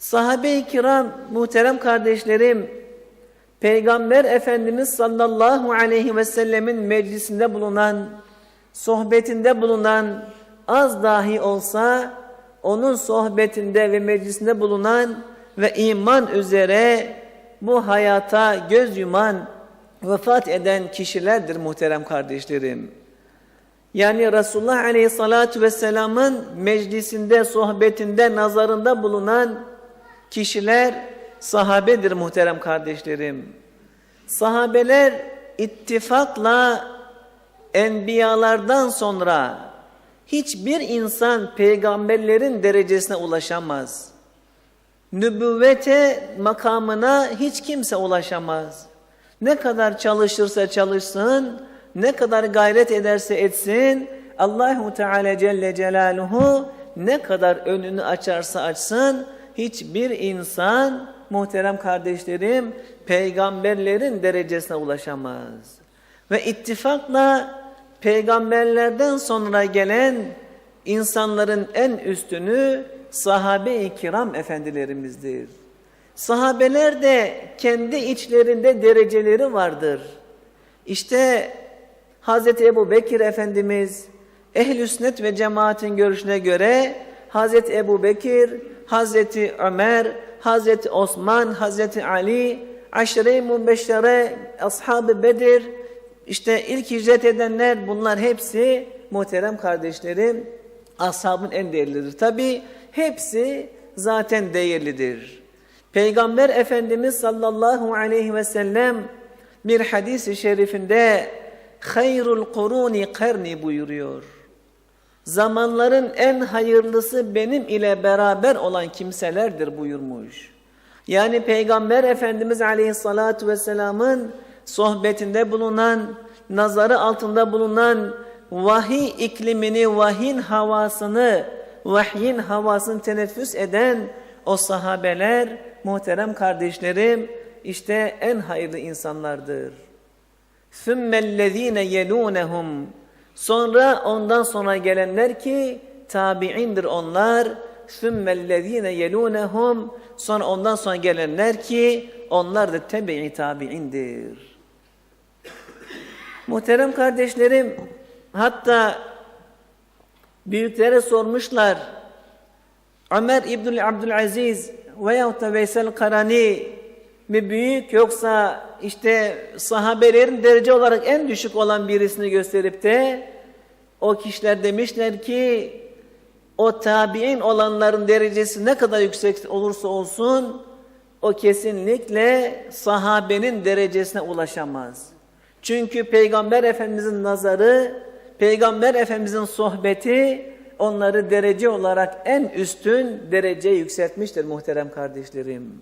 Sahabe-i kiram, muhterem kardeşlerim, Peygamber Efendimiz sallallahu aleyhi ve sellemin meclisinde bulunan, sohbetinde bulunan, az dahi olsa onun sohbetinde ve meclisinde bulunan ve iman üzere bu hayata göz yuman, vefat eden kişilerdir muhterem kardeşlerim. Yani Resulullah Aleyhisselatü Vesselam'ın meclisinde, sohbetinde, nazarında bulunan kişiler sahabedir muhterem kardeşlerim. Sahabeler ittifakla enbiyalardan sonra hiçbir insan peygamberlerin derecesine ulaşamaz. Nübüvvete makamına hiç kimse ulaşamaz. Ne kadar çalışırsa çalışsın, ne kadar gayret ederse etsin, Allahu Teala Celle Celaluhu ne kadar önünü açarsa açsın, hiçbir insan muhterem kardeşlerim peygamberlerin derecesine ulaşamaz. Ve ittifakla peygamberlerden sonra gelen insanların en üstünü sahabe-i kiram efendilerimizdir. Sahabeler de kendi içlerinde dereceleri vardır. İşte Hz. Ebu Bekir Efendimiz ehl-i sünnet ve cemaatin görüşüne göre Hz. Ebu Bekir, Hz. Ömer, Hz. Osman, Hz. Ali, Aşire-i Mubbeşşere, Ashab-ı Bedir, işte ilk hicret edenler bunlar hepsi muhterem kardeşlerim ashabın en değerlidir. Tabi hepsi zaten değerlidir. Peygamber Efendimiz sallallahu aleyhi ve sellem bir hadisi şerifinde hayrul kuruni karni buyuruyor Zamanların en hayırlısı benim ile beraber olan kimselerdir buyurmuş. Yani Peygamber Efendimiz aleyhissalatu vesselamın sohbetinde bulunan, nazarı altında bulunan vahiy iklimini, vahyin havasını, vahyin havasını teneffüs eden o sahabeler, muhterem kardeşlerim, işte en hayırlı insanlardır. ثُمَّ الَّذ۪ينَ يَلُونَهُمْ Sonra ondan sonra gelenler ki tabi'indir onlar. ثُمَّ الَّذ۪ينَ يَلُونَهُمْ Sonra ondan sonra gelenler ki onlar da tebi'i tabi'indir. Muhterem kardeşlerim, hatta büyüklere sormuşlar. Ömer İbnül Abdülaziz veyahut da Veysel Karani mi büyük yoksa işte sahabelerin derece olarak en düşük olan birisini gösterip de o kişiler demişler ki o tabi'in olanların derecesi ne kadar yüksek olursa olsun o kesinlikle sahabenin derecesine ulaşamaz. Çünkü Peygamber Efendimizin nazarı, Peygamber Efendimizin sohbeti onları derece olarak en üstün dereceye yükseltmiştir muhterem kardeşlerim.